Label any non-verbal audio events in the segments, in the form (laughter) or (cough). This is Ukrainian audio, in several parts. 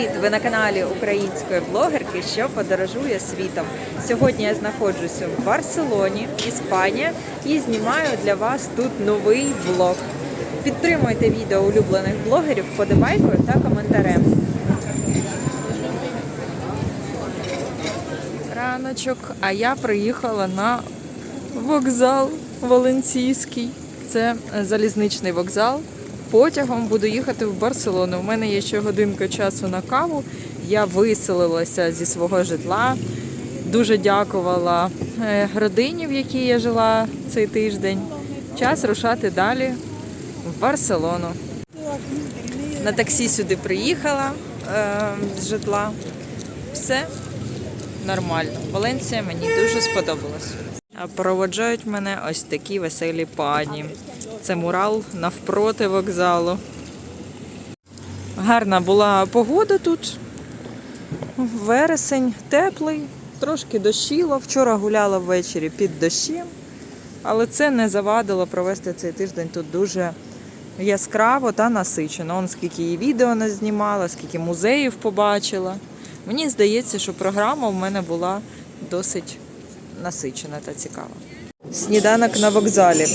Привіт! Ви на каналі української блогерки, що подорожує світом. Сьогодні я знаходжуся в Барселоні, Іспанія, і знімаю для вас тут новий влог. Підтримуйте відео улюблених блогерів вподобайкою та коментарем. Раночок, а я приїхала на вокзал Валенційський. Це е, залізничний вокзал. Потягом буду їхати в Барселону. У мене є ще годинка часу на каву. Я виселилася зі свого житла. Дуже дякувала е, родині, в якій я жила цей тиждень. Час рушати далі в Барселону. На таксі сюди приїхала е, з житла. Все нормально. Валенція мені дуже сподобалась. Проводжають мене ось такі веселі пані. Це мурал навпроти вокзалу. Гарна була погода тут. Вересень теплий, трошки дощило. Вчора гуляла ввечері під дощем, але це не завадило провести цей тиждень тут дуже яскраво та насичено. Он скільки її відео не знімала, скільки музеїв побачила. Мені здається, що програма в мене була досить насичена та цікава. Сніданок на вокзалі.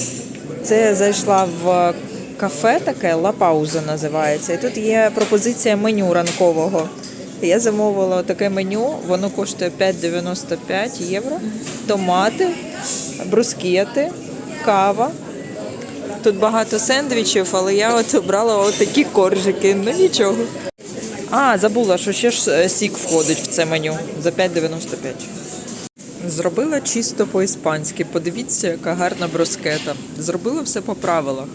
Це зайшла в кафе таке Ла Пауза називається. І тут є пропозиція меню ранкового. Я замовила таке меню, воно коштує 5,95 євро. Томати, брускети, кава. Тут багато сендвічів, але я от обрала отакі коржики. Ну нічого. А, забула, що ще ж е, сік входить в це меню за 5,95. Зробила чисто по-іспанськи. Подивіться, яка гарна броскета. Зробила все по правилах.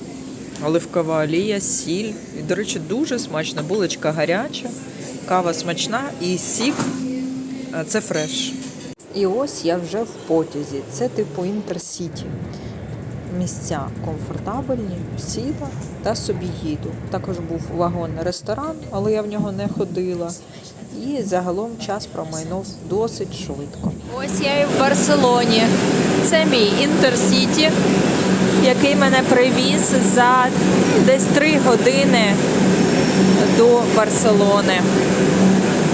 Оливкова олія, сіль. І, до речі, дуже смачна. Булочка гаряча, кава смачна і сік це фреш. І ось я вже в потязі. Це типу інтерсіті. Місця комфортабельні, сіла та собі їду. Також був вагон-ресторан, але я в нього не ходила. І загалом час промайнув досить швидко. Ось я і в Барселоні. Це мій інтерсіті, який мене привіз за десь три години до Барселони.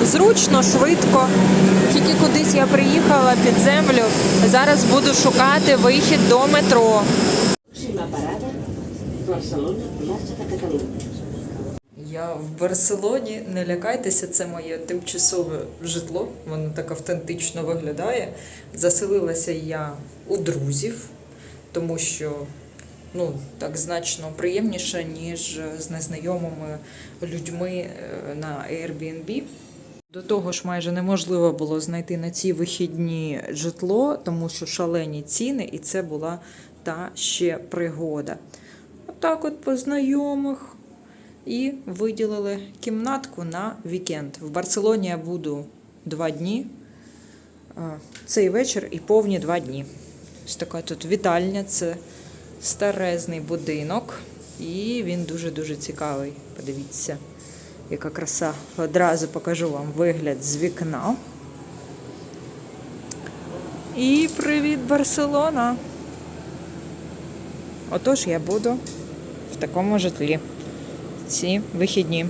Зручно, швидко. Тільки кудись я приїхала під землю. Зараз буду шукати вихід до метро. Barcelona, Plaça de Catalunya. Я в Барселоні. Не лякайтеся, це моє тимчасове житло. Воно так автентично виглядає. Заселилася я у друзів, тому що ну, так значно приємніше, ніж з незнайомими людьми е, на Airbnb. До того ж, майже неможливо було знайти на ці вихідні житло, тому що шалені ціни, і це була та ще пригода. Отак, от по знайомих і виділили кімнатку на вікенд. В Барселоні я буду два дні. Цей вечір і повні два дні. Ось така тут вітальня, це старезний будинок, і він дуже-дуже цікавий. Подивіться, яка краса. Одразу покажу вам вигляд з вікна. І привіт, Барселона! Отож, я буду в такому житлі ці вихідні.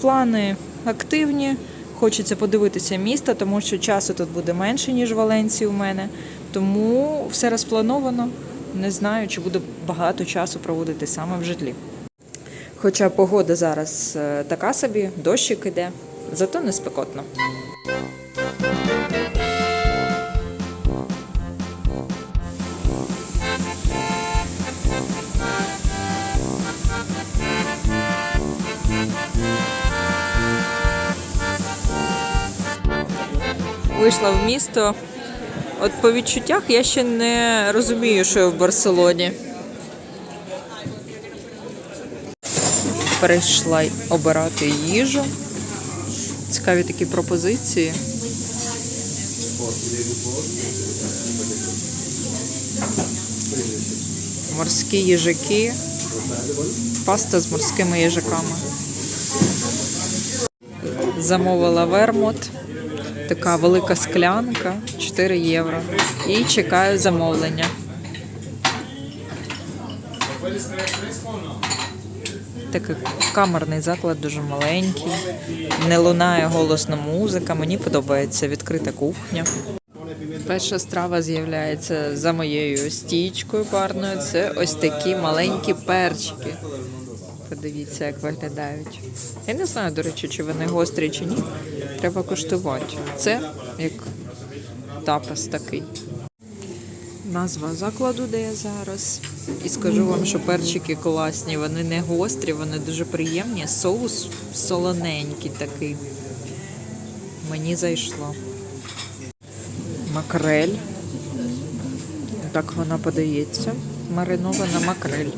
Плани активні. Хочеться подивитися місто, тому що часу тут буде менше, ніж в Валенції у мене. Тому все розплановано. Не знаю, чи буде багато часу проводити саме в житлі. Хоча погода зараз е, така собі, дощик іде, зато не спекотно. Вийшла в місто. От по відчуттях я ще не розумію, що я в Барселоні. Прийшла обирати їжу. Цікаві такі пропозиції. Морські їжаки. Паста з морськими їжаками. Замовила вермут. Така велика склянка 4 євро. І чекаю замовлення. Такий камерний заклад, дуже маленький. Не лунає голосна музика. Мені подобається відкрита кухня. Перша страва з'являється за моєю стічкою парною. Це ось такі маленькі перчики. Подивіться, як виглядають. Я не знаю, до речі, чи вони гострі чи ні. Треба коштувати. Це як тапас такий. Назва закладу, де я зараз. І скажу вам, що перчики класні, вони не гострі, вони дуже приємні. Соус солоненький такий. Мені зайшло. Макрель. Так вона подається. Маринована макрель.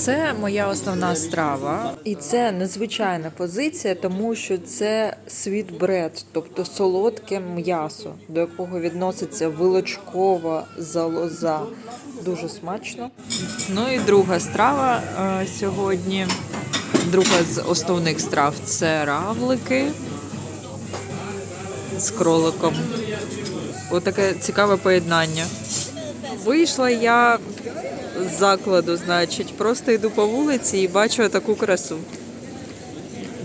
Це моя основна страва, і це незвичайна позиція, тому що це світбред, тобто солодке м'ясо, до якого відноситься вилочкова залоза. Дуже смачно. Ну і друга страва е, сьогодні. Друга з основних страв це равлики з кроликом. Отаке цікаве поєднання. Вийшла я закладу, значить, просто йду по вулиці і бачу таку красу.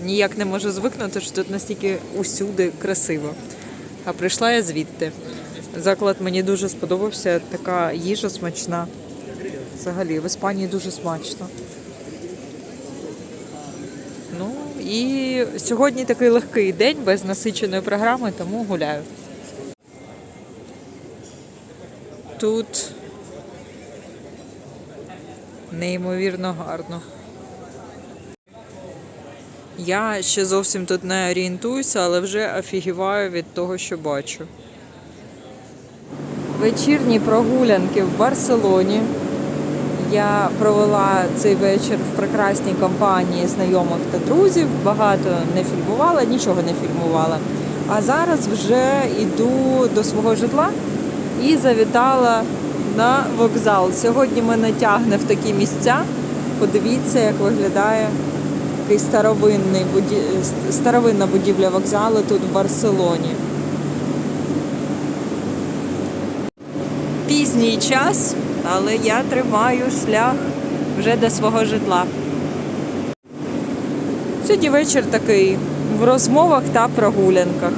Ніяк не можу звикнути, що тут настільки усюди красиво. А прийшла я звідти. Заклад мені дуже сподобався, така їжа смачна. Взагалі, в Іспанії дуже смачно. Ну і сьогодні такий легкий день без насиченої програми, тому гуляю. Тут неймовірно гарно. Я ще зовсім тут не орієнтуюся, але вже офігіваю від того, що бачу. Вечірні прогулянки в Барселоні. Я провела цей вечір в прекрасній компанії знайомих та друзів. Багато не фільмувала, нічого не фільмувала. А зараз вже йду до свого житла і завітала на вокзал. Сьогодні мене тягне в такі місця. Подивіться, як виглядає такий старовинний буді... старовинна будівля вокзалу тут в Барселоні. Пізній час, але я тримаю шлях вже до свого житла. Сьогодні вечір такий в розмовах та прогулянках.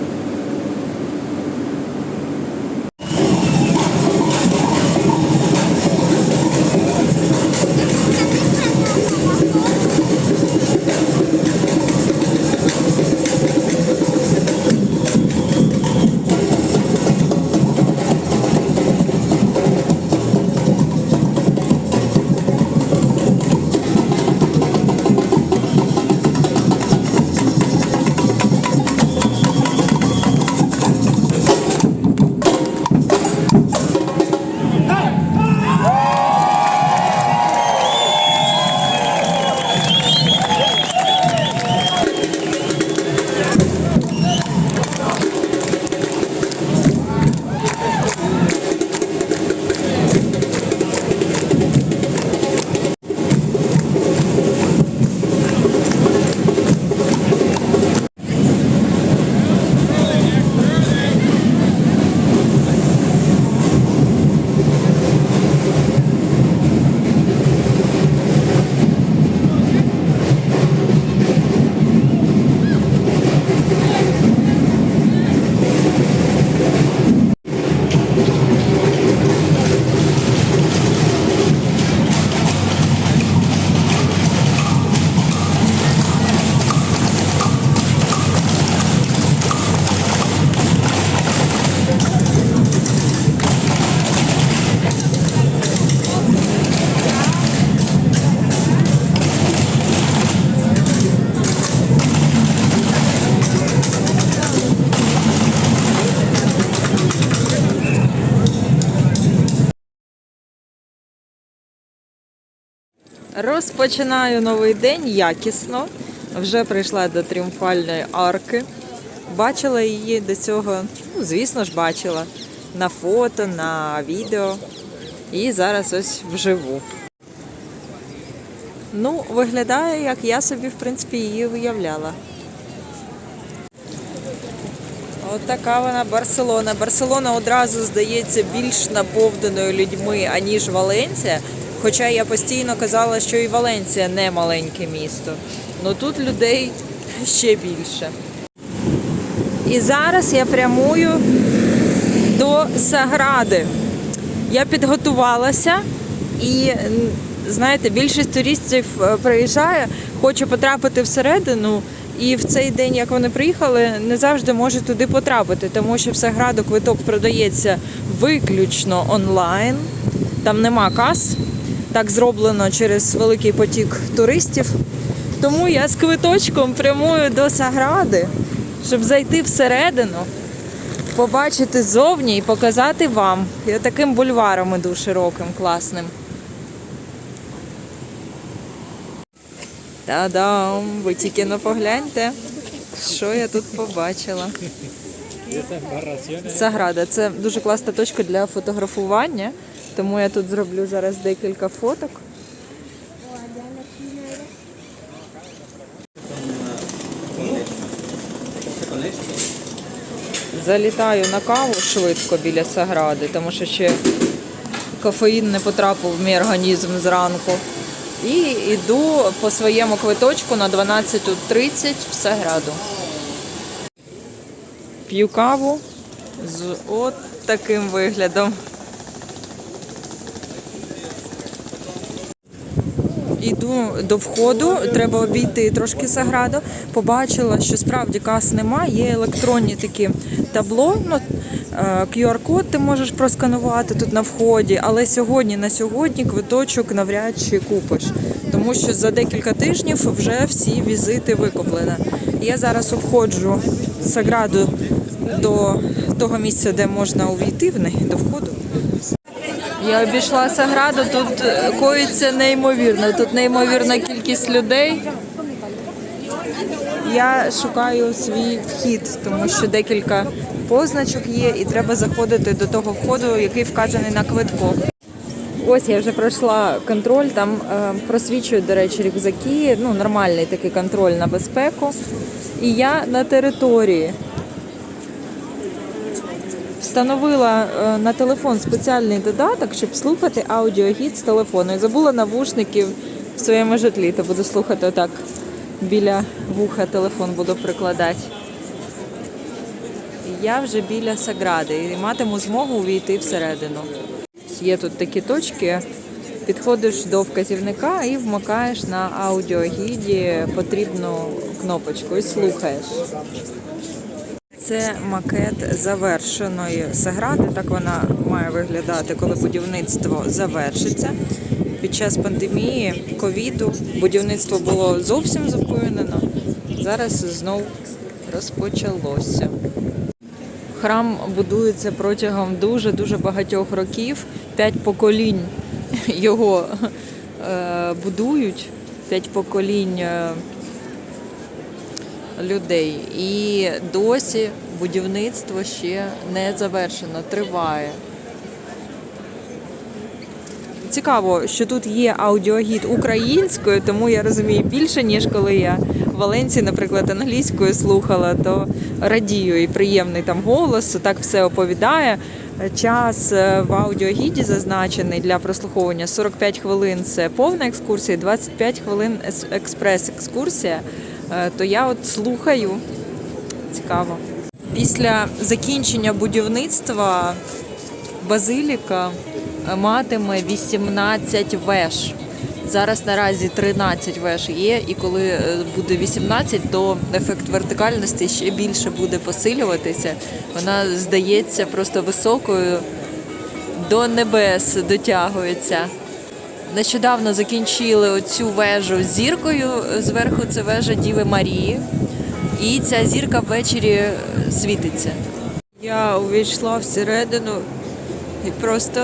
Розпочинаю новий день якісно. Вже прийшла до тріумфальної арки. Бачила її до цього, ну, звісно ж, бачила на фото, на відео. І зараз ось вживу. Ну, виглядає, як я собі, в принципі, її уявляла. От така вона Барселона. Барселона одразу здається більш наповненою людьми, аніж Валенція. Хоча я постійно казала, що і Валенція не маленьке місто. Ну тут людей ще більше. І зараз я прямую до Сагради. Я підготувалася і, знаєте, більшість туристів е, приїжджає, хоче потрапити всередину. І в цей день, як вони приїхали, не завжди може туди потрапити, тому що в Саграду квиток продається виключно онлайн. Там нема кас. Так зроблено через великий потік туристів. Тому я з квиточком прямую до Сагради, щоб зайти всередину побачити зовні і показати вам. Я таким бульваром іду широким, класним. Та-дам! Ви тільки но погляньте, що я тут побачила. Саграда це дуже класна точка для фотографування, тому я тут зроблю зараз декілька фоток. Залітаю на каву швидко біля Сагради, тому що ще кофеїн не потрапив в мій організм зранку. І йду по своєму квиточку на 12.30 в Саграду. П'ю каву з от таким виглядом. Іду до входу, треба обійти трошки Саграду. Побачила, що справді кас немає, є електронні такі табло. Ну, е, QR-код ти можеш просканувати тут на вході, але сьогодні на сьогодні квиточок навряд чи купиш, тому що за декілька тижнів вже всі візити викуплені. Я зараз обходжу Саграду до того місця, де можна увійти в неї до входу. Я обійшла Саграду, тут е, коїться неймовірно. Тут неймовірна кількість людей. Я шукаю свій вхід, тому що декілька позначок є, і треба заходити до того входу, який вказаний на квитку. Ось я вже пройшла контроль, там е, просвічують, до речі, рюкзаки, ну нормальний такий контроль на безпеку. І я на території. Встановила е, на телефон спеціальний додаток, щоб слухати аудіогід з телефону. І забула навушники в своєму житлі, то буду слухати отак біля вуха телефон буду прикладати. Я вже біля Сагради і матиму змогу увійти всередину. Є тут такі точки. Підходиш до вказівника і вмикаєш на аудіогіді потрібну кнопочку і слухаєш. Це макет завершеної Сагради. Так вона має виглядати, коли будівництво завершиться. Під час пандемії ковіду будівництво було зовсім зупинено. Зараз знов розпочалося. Храм будується протягом дуже дуже багатьох років. П'ять поколінь його е, будують, п'ять поколінь. Людей. І досі будівництво ще не завершено, триває. Цікаво, що тут є аудіогід українською, тому я розумію більше, ніж коли я в Валенції, наприклад, англійською слухала, то радію і приємний там голос, так все оповідає. Час е, в аудіогіді зазначений для прослуховування 45 хвилин це повна екскурсія, 25 хвилин експрес-екскурсія. Е, То я от слухаю. Цікаво. Після закінчення будівництва базиліка е, матиме 18 веж. Зараз наразі 13 веж є, і коли е, буде 18, то ефект вертикальності ще більше буде посилюватися. Вона здається просто високою до небес дотягується. Нещодавно закінчили оцю вежу зіркою. Зверху це вежа Діви Марії. І ця зірка ввечері світиться. Я увійшла всередину і просто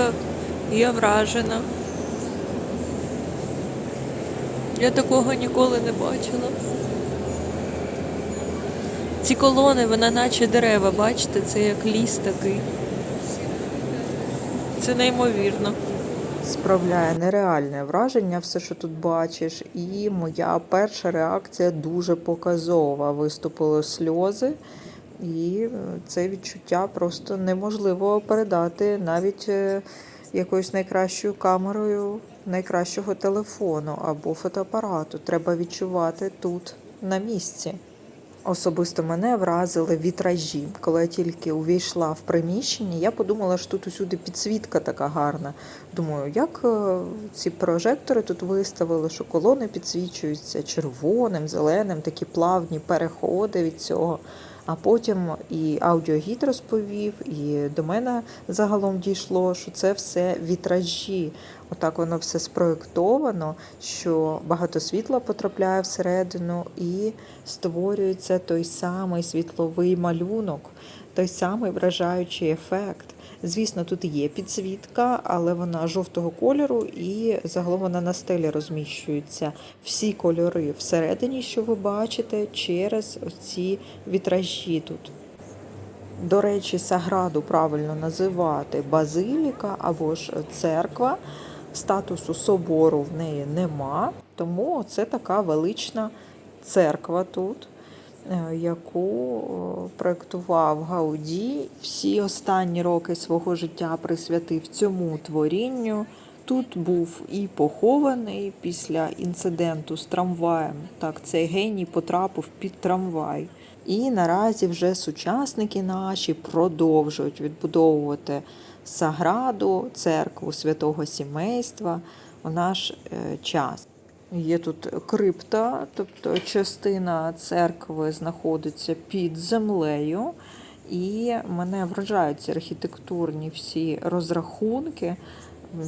я вражена. Я такого ніколи не бачила. Ці колони, вона наче дерева, бачите, це як ліс такий. Це неймовірно. Справляє нереальне враження, все, що тут бачиш. І моя перша реакція дуже показова. Виступили сльози, і е, це відчуття просто неможливо передати навіть е, якоюсь найкращою камерою найкращого телефону або фотоапарату. Треба відчувати тут на місці. Особисто мене вразили вітражі. Коли я тільки увійшла в приміщення, я подумала, що тут усюди підсвітка така гарна. Думаю, як е, ці прожектори тут виставили, що колони підсвічуються червоним, зеленим, такі плавні переходи від цього. А потім і аудіогід розповів, і до мене загалом дійшло, що це все вітражі. Отак воно все спроєктовано, що багато світла потрапляє всередину і створюється той самий світловий малюнок, той самий вражаючий ефект. Звісно, тут є підсвітка, але вона жовтого кольору і загалом вона на стелі розміщується. Всі кольори всередині, що ви бачите, через ці вітражі тут. До речі, Саграду правильно називати базиліка або ж церква. Статусу собору в неї нема, тому це така велична церква тут, яку е, проєктував Гауді. Всі останні роки свого життя присвятив цьому творінню. Тут був і похований після інциденту з трамваєм. Так, цей геній потрапив під трамвай. І наразі вже сучасники наші продовжують відбудовувати Саграду, церкву святого сімейства у наш е, час. Є тут крипта, тобто частина церкви знаходиться під землею, і мене вражають архітектурні всі розрахунки,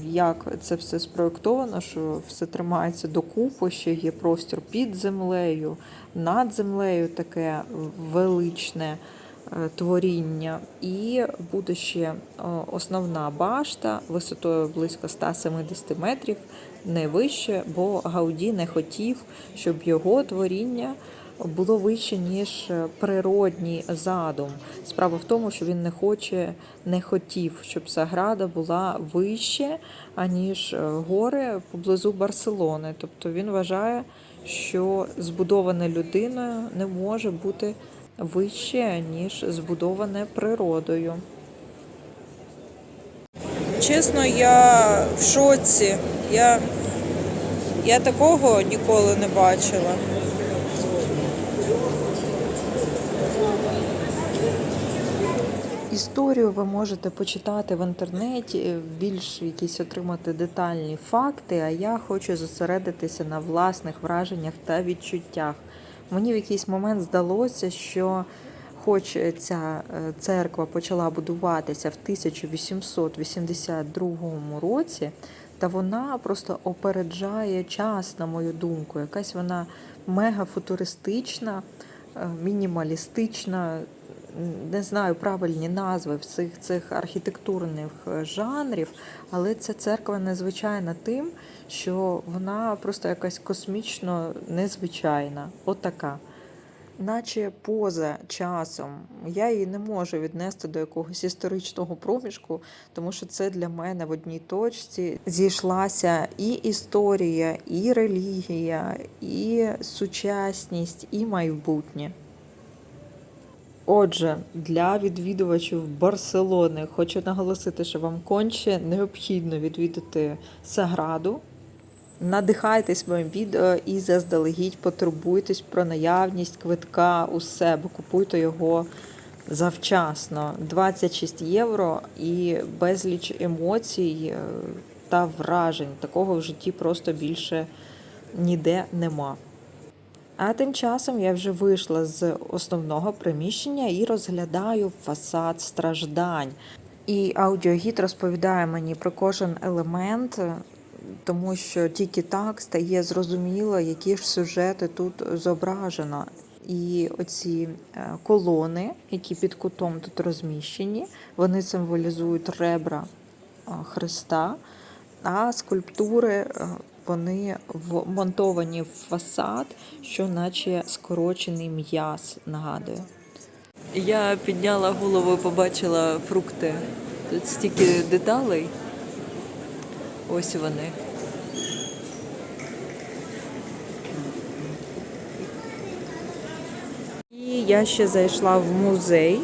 як це все спроєктовано, що все тримається докупи, ще є простір під землею, над землею таке величне е, творіння. І буде ще е, основна башта висотою близько 170 метрів, не вище, бо Гауді не хотів, щоб його творіння було вище, ніж природній задум. Справа в тому, що він не хоче, не хотів, щоб Саграда була вище, аніж е, гори поблизу Барселони. Тобто він вважає, що збудоване людиною не може бути вище, ніж збудоване природою. Чесно, я в шоці. Я, я такого ніколи не бачила. Історію ви можете почитати в інтернеті, більш якісь отримати детальні факти, а я хочу зосередитися на власних враженнях та відчуттях. Мені в якийсь момент здалося, що хоч ця е, церква почала будуватися в 1882 році, та вона просто опереджає час, на мою думку. Якась вона мегафутуристична, е, мінімалістична, не знаю правильні назви всіх цих архітектурних е, жанрів, але ця церква незвичайна тим, що вона просто якась космічно незвичайна. Отака. Наче поза часом. Я її не можу віднести до якогось історичного проміжку, тому що це для мене в одній точці зійшлася і історія, і релігія, і сучасність, і майбутнє. Отже, для відвідувачів Барселони хочу наголосити, що вам конче необхідно відвідати Саграду. Надихайтесь моїм відео і заздалегідь потурбуйтесь про наявність квитка у себе. Купуйте його завчасно. 26 євро і безліч емоцій е, та вражень. Такого в житті просто більше ніде нема. А тим часом я вже вийшла з основного приміщення і розглядаю фасад страждань. І аудіогід розповідає мені про кожен елемент, тому що тільки так стає зрозуміло, які ж сюжети тут зображено. І оці е, колони, які під кутом тут розміщені, вони символізують ребра е, Христа, а скульптури е, вони вмонтовані в фасад, що наче скорочений м'яз нагадує. Я підняла голову і побачила фрукти. Тут стільки деталей. Ось вони. І я ще зайшла в музей,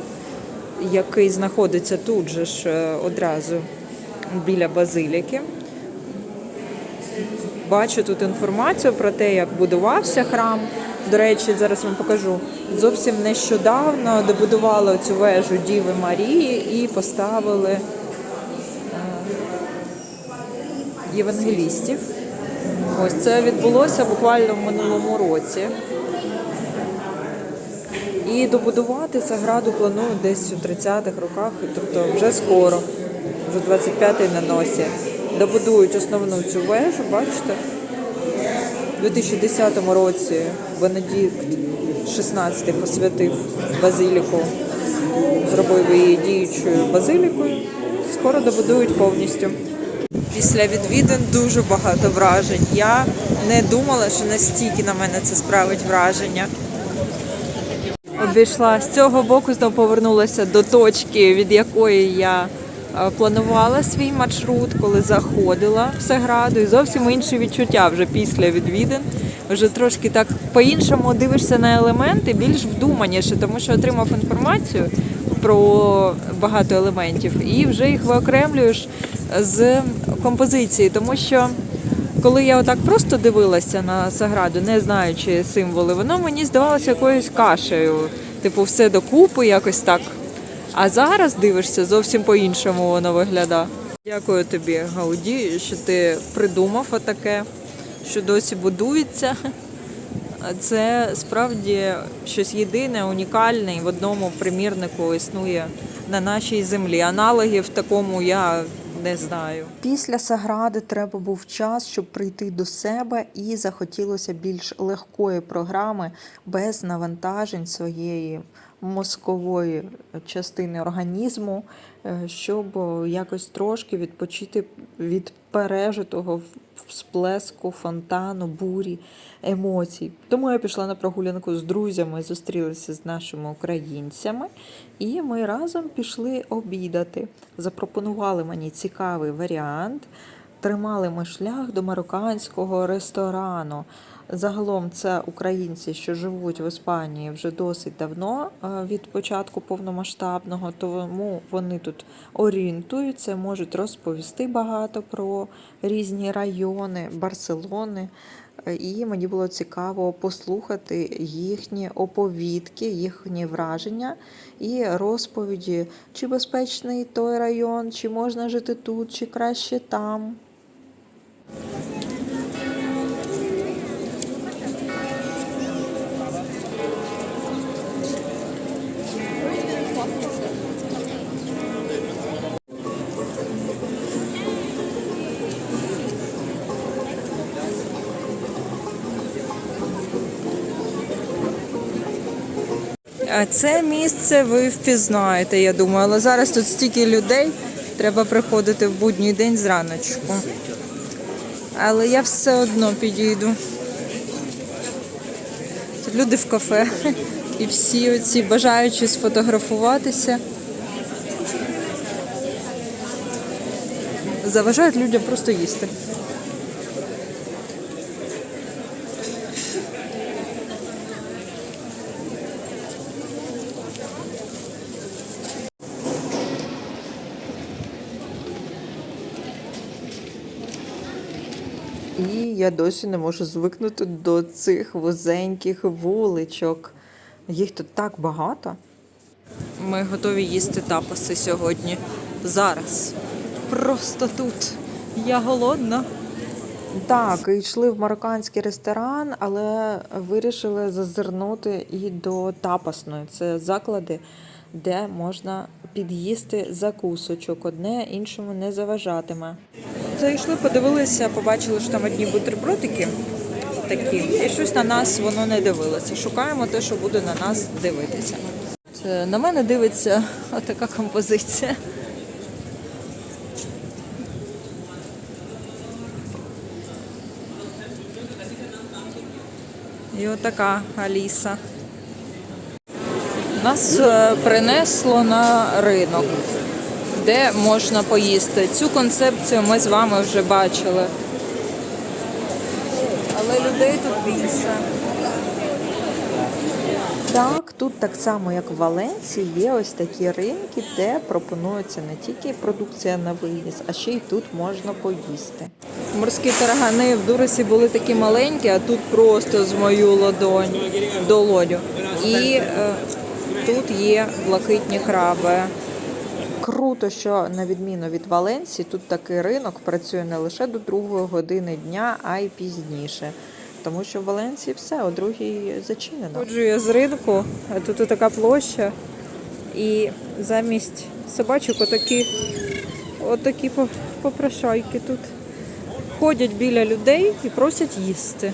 який знаходиться тут же ж е, одразу біля базиліки. бачу тут інформацію про те, як будувався храм. До речі, зараз вам покажу. Зовсім нещодавно добудували цю вежу Діви Марії і поставили е, євангелістів. Ось це відбулося буквально в минулому році. І добудувати Саграду планують десь у 30-х роках, тобто вже скоро, вже 25-й на носі. Добудують основну цю вежу, бачите? У 2010 році Бенедикт 16 посвятив базиліку, зробив її діючою базилікою. Скоро добудують повністю. Після відвідин дуже багато вражень. Я не думала, що настільки на мене це справить враження. Обійшла з цього боку, знову повернулася до точки, від якої я е, планувала свій маршрут, коли заходила в Саграду. І зовсім інші відчуття вже після відвідин. Вже трошки так по-іншому дивишся на елементи, більш вдуманіше, тому що отримав інформацію про багато елементів і вже їх виокремлюєш з композиції, тому що коли я отак просто дивилася на Саграду, не знаючи символи, воно мені здавалося якоюсь кашею. Типу, все докупи, якось так. А зараз дивишся, зовсім по-іншому воно виглядає. Дякую тобі, Гауді, що ти придумав отаке, що досі будується. Це справді щось єдине, унікальне і в одному примірнику існує на нашій землі. Аналогів такому я не знаю. Після Сагради треба був час, щоб прийти до себе, і захотілося більш легкої програми без навантажень своєї мозкової частини організму, е, щоб якось трошки відпочити від пережитого всплеску, фонтану, бурі, емоцій. Тому я пішла на прогулянку з друзями, зустрілася з нашими українцями, і ми разом пішли обідати. Запропонували мені цікавий варіант. Тримали ми шлях до марокканського ресторану. Загалом це українці, що живуть в Іспанії вже досить давно е, від початку повномасштабного, тому вони тут орієнтуються, можуть розповісти багато про різні райони Барселони. Е, І мені було цікаво послухати їхні оповідки, їхні враження і розповіді, чи безпечний той район, чи можна жити тут, чи краще там. Це місце ви впізнаєте, я думаю, але зараз тут стільки людей, треба приходити в будній день зраночку. Але я все одно підійду. Тут люди в кафе і всі оці бажаючі сфотографуватися. Заважають людям просто їсти. І я досі не можу звикнути до цих вузеньких вуличок. Їх тут так багато. Ми готові їсти тапаси сьогодні. Зараз. Просто тут. Я голодна. Так, і йшли в марокканський ресторан, але вирішили зазирнути і до тапасної. Це заклади, де можна під'їсти закусочок. Одне іншому не заважатиме. Зайшли, подивилися, побачили, що там одні бутербродики такі, і щось на нас воно не дивилося. Шукаємо те, що буде на нас дивитися. На мене дивиться (laughs) отака композиція. І отака Аліса. Нас е, принесло на ринок, де можна поїсти. Цю концепцію ми з вами вже бачили. Але людей тут більше. Так, тут так само, як в Валенції, є ось такі ринки, де пропонується не тільки продукція на виніс, а ще й тут можна поїсти. Морські таргани в Дуресі були такі маленькі, а тут просто з мою ладонь долоню. І е, тут є блакитні краби. Круто, що на відміну від Валенції, тут такий ринок працює не лише до другої години дня, а й пізніше. Тому що в Валенції все о другій зачинено. Ходжу я з ринку, тут така площа, і замість собачок отакі, отакі попрошайки тут ходять біля людей і просять їсти.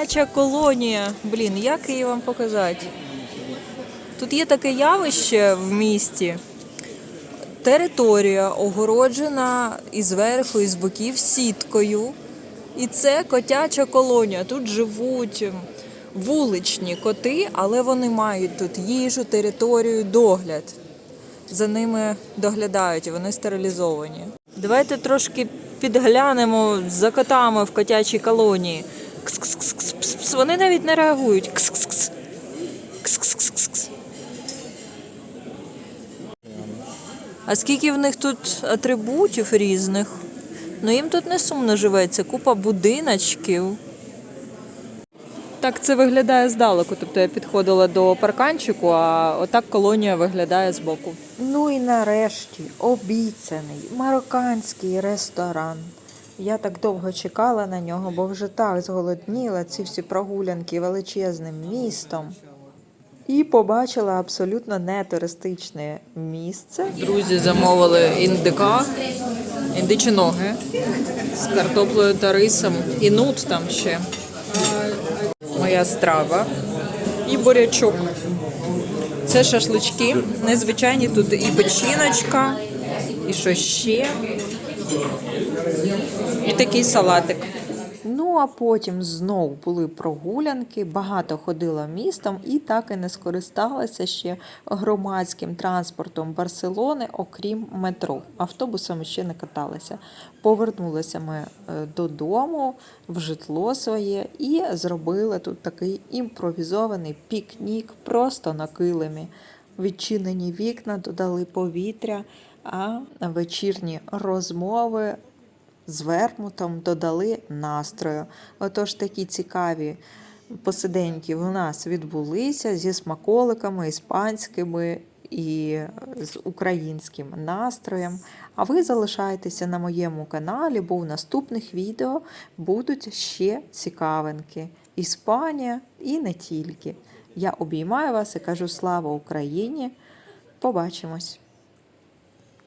Котяча колонія. Блін, як її вам показати? Тут є таке явище в місті. Територія огороджена і зверху, і з боків сіткою. І це котяча колонія. Тут живуть ем, вуличні коти, але вони мають тут їжу, територію, догляд. За ними доглядають, вони стерилізовані. Давайте трошки підглянемо за котами в котячій колонії. Кс-кс-кс-кс-пс. Вони навіть не реагують. Кс-кс-кс. Кс-кс-кс-кс. А скільки в них тут атрибутів різних? Ну їм тут не сумно живеться, купа будиночків. Так це виглядає здалеку. Тобто я підходила до парканчику, а отак колонія виглядає збоку. Ну і нарешті обіцяний марокканський ресторан. Я так довго чекала на нього, бо вже так зголодніла ці всі прогулянки величезним містом. І побачила абсолютно не туристичне місце. Друзі замовили індика, індичі ноги з картоплею та рисом. І нут там ще. Моя страва. І бурячок. Це шашлички. Незвичайні тут і печіночка, і що ще. І такий салатик. Ну а потім знов були прогулянки, багато ходила містом і так і не скористалася ще громадським транспортом Барселони, окрім метро. Автобусами ще не каталася. Повернулися ми е, додому в житло своє і зробили тут такий імпровізований пікнік просто на килимі. Відчинені вікна додали повітря, а вечірні розмови з вермутом додали настрою. Отож такі цікаві посиденьки у нас відбулися зі смаколиками іспанськими і з українським настроєм. А ви залишайтеся на моєму каналі, бо в наступних відео будуть ще цікавинки. Іспанія і не тільки. Я обіймаю вас і кажу слава Україні! Побачимось!